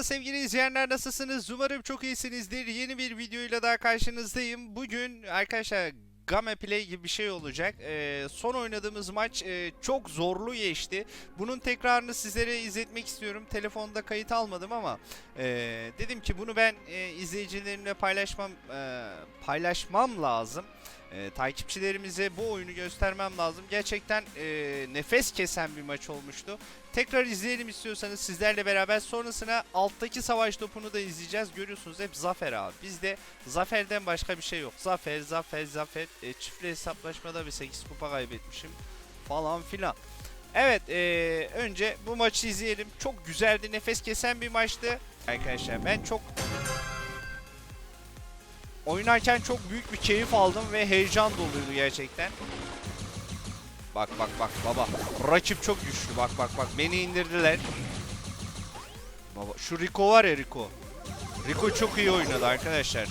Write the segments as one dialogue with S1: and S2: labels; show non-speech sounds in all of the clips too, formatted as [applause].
S1: Merhaba sevgili izleyenler nasılsınız? Umarım çok iyisinizdir. Yeni bir videoyla daha karşınızdayım. Bugün arkadaşlar Game Play gibi bir şey olacak. Ee, son oynadığımız maç e, çok zorlu geçti. Bunun tekrarını sizlere izletmek istiyorum. Telefonda kayıt almadım ama e, dedim ki bunu ben e, izleyicilerimle paylaşmam e, paylaşmam lazım. E, takipçilerimize bu oyunu göstermem lazım. Gerçekten e, nefes kesen bir maç olmuştu. Tekrar izleyelim istiyorsanız sizlerle beraber sonrasına alttaki savaş topunu da izleyeceğiz. Görüyorsunuz hep zafer abi. Bizde zaferden başka bir şey yok. Zafer, zafer, zafer. E, çiftli hesaplaşmada bir 8 kupa kaybetmişim falan filan. Evet e, önce bu maçı izleyelim. Çok güzeldi, nefes kesen bir maçtı. Arkadaşlar ben çok oynarken çok büyük bir keyif aldım ve heyecan doluydu gerçekten. Bak bak bak baba. Rakip çok güçlü. Bak bak bak. Beni indirdiler. Baba şu Rico var ya Rico. Rico çok iyi oynadı arkadaşlar.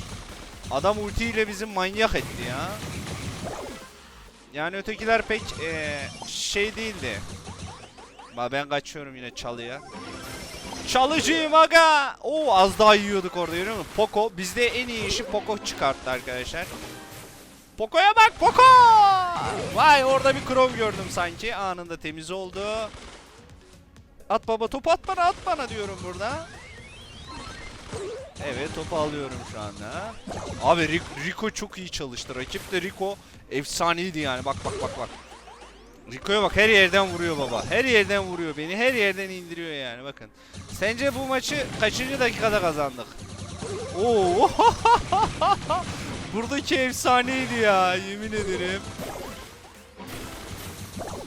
S1: Adam ultiyle bizi manyak etti ya. Yani ötekiler pek eee, şey değildi. Ba ben kaçıyorum yine çalıya. Çalıcıyım aga. Oo az daha yiyorduk orada görüyor musun? Poco bizde en iyi işi Poco çıkarttı arkadaşlar. Poco'ya bak Poco! Vay orada bir Chrome gördüm sanki. Anında temiz oldu. At baba topu at bana at bana diyorum burada. Evet topu alıyorum şu anda. Abi Ric- Rico çok iyi çalıştı. Rakip de Rico efsaneydi yani. Bak bak bak bak. Rico'ya bak her yerden vuruyor baba. Her yerden vuruyor beni. Her yerden indiriyor yani bakın. Sence bu maçı kaçıncı dakikada kazandık? Oo! [laughs] Buradaki efsaneydi ya yemin ederim.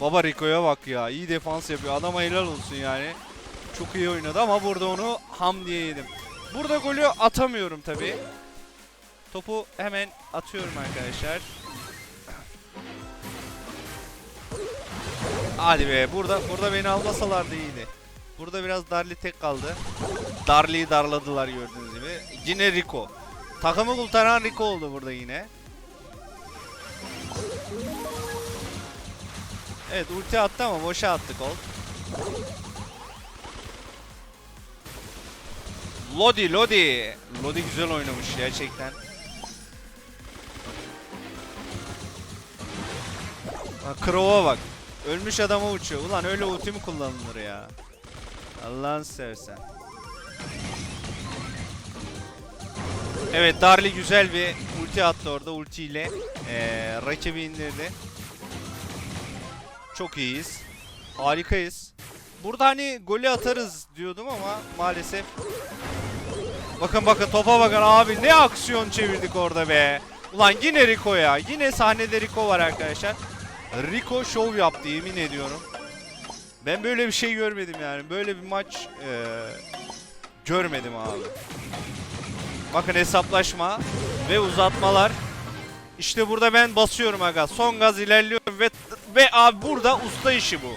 S1: Baba Rico'ya bak ya. iyi defans yapıyor. Adama helal olsun yani. Çok iyi oynadı ama burada onu ham diye yedim. Burada golü atamıyorum tabi. Topu hemen atıyorum arkadaşlar. Hadi be burada burada beni almasalardı iyiydi. Burada biraz Darli tek kaldı. Darli'yi darladılar gördüğünüz gibi. Yine Rico. Takımı kurtaran Rico oldu burada yine. Evet ulti attı ama boşa attı gol. Lodi Lodi. Lodi güzel oynamış gerçekten. Crow'a bak. Ölmüş adama uçuyor. Ulan öyle ulti mi kullanılır ya? Allah'ını seversen. Evet Darli güzel bir ulti attı orada ultiyle ee, rakibi indirdi. Çok iyiyiz. Harikayız. Burada hani golü atarız diyordum ama maalesef. Bakın bakın topa bakın abi ne aksiyon çevirdik orada be. Ulan yine Rico ya. Yine sahnede Rico var arkadaşlar. Rico şov yaptı yemin ediyorum. Ben böyle bir şey görmedim yani. Böyle bir maç eee, görmedim abi. Bakın hesaplaşma ve uzatmalar. İşte burada ben basıyorum aga. Son gaz ilerliyorum ve ve abi burada usta işi bu.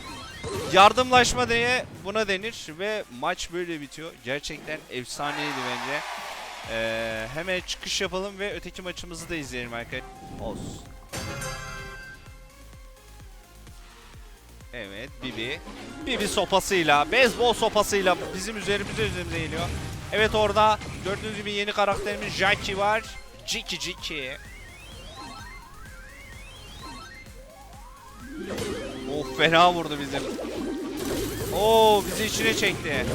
S1: Yardımlaşma diye buna denir ve maç böyle bitiyor. Gerçekten efsaneydi bence. Ee, hemen çıkış yapalım ve öteki maçımızı da izleyelim arkadaşlar. Olsun. Evet Bibi. Bibi sopasıyla, beyzbol sopasıyla bizim üzerimize üzerimize geliyor. Evet orada gördüğünüz gibi yeni karakterimiz Jackie var. Jiki Jiki. Oh fena vurdu bizim. Oo bizi içine çekti.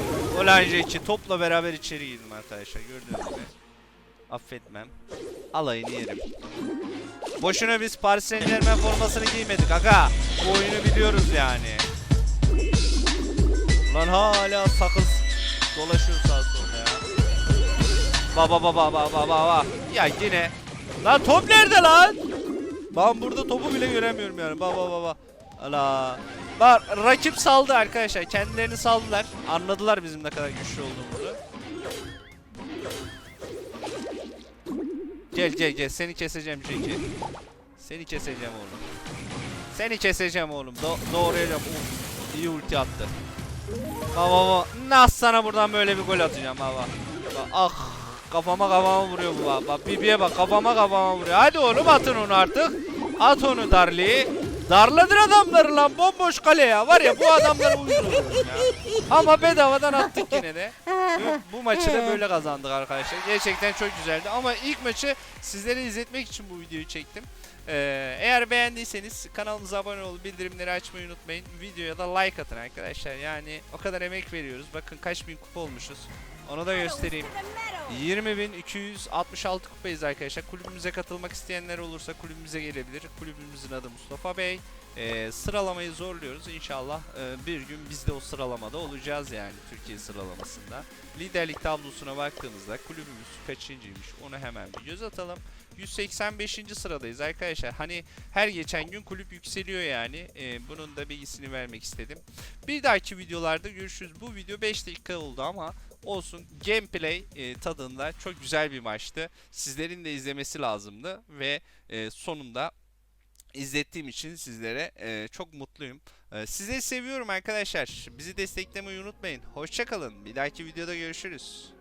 S1: Ulan Jackie topla beraber içeri girdim arkadaşlar gördüğünüz gibi. Affetmem. Alayını yerim. Boşuna biz Paris Saint Germain formasını giymedik aga. Bu oyunu biliyoruz yani. Lan hala sakız dolaşıyor sağa sola ya. Baba baba baba baba baba. Ya yine. Lan top nerede lan? Ben burada topu bile göremiyorum yani. Baba baba. Ala. Bak rakip saldı arkadaşlar. Kendilerini saldılar. Anladılar bizim ne kadar güçlü olduğumuzu. Gel gel gel seni keseceğim Jackie. Seni keseceğim oğlum. Seni keseceğim oğlum. Do doğrayacağım. Uf, iyi ulti attı. Baba baba. Nasıl sana buradan böyle bir gol atacağım baba. Bak, ah kafama kafama vuruyor bu baba. Bibi'ye bak kafama kafama vuruyor. Hadi oğlum atın onu artık. At onu Darli. Darladır adamları lan bomboş kale ya. Var ya bu adamlara uyuz oluyorum ya. Ama bedavadan attık yine de. Ve Bu maçı da böyle kazandık arkadaşlar. Gerçekten çok güzeldi. Ama ilk maçı sizlere izletmek için bu videoyu çektim. Ee, eğer beğendiyseniz kanalımıza abone olup bildirimleri açmayı unutmayın. Videoya da like atın arkadaşlar. Yani o kadar emek veriyoruz. Bakın kaç bin kupa olmuşuz. Onu da göstereyim. 20.266 kupayız arkadaşlar. Kulübümüze katılmak isteyenler olursa kulübümüze gelebilir. Kulübümüzün adı Mustafa Bey. Ee, sıralamayı zorluyoruz. İnşallah e, bir gün biz de o sıralamada olacağız yani Türkiye sıralamasında. Liderlik tablosuna baktığımızda kulübümüz kaçıncıymış onu hemen bir göz atalım. 185. sıradayız arkadaşlar. Hani her geçen gün kulüp yükseliyor yani. Ee, bunun da bilgisini vermek istedim. Bir dahaki videolarda görüşürüz. Bu video 5 dakika oldu ama olsun gameplay e, tadında çok güzel bir maçtı. Sizlerin de izlemesi lazımdı ve e, sonunda izlettiğim için sizlere e, çok mutluyum. E, sizleri seviyorum arkadaşlar. Bizi desteklemeyi unutmayın. Hoşçakalın. Bir dahaki videoda görüşürüz.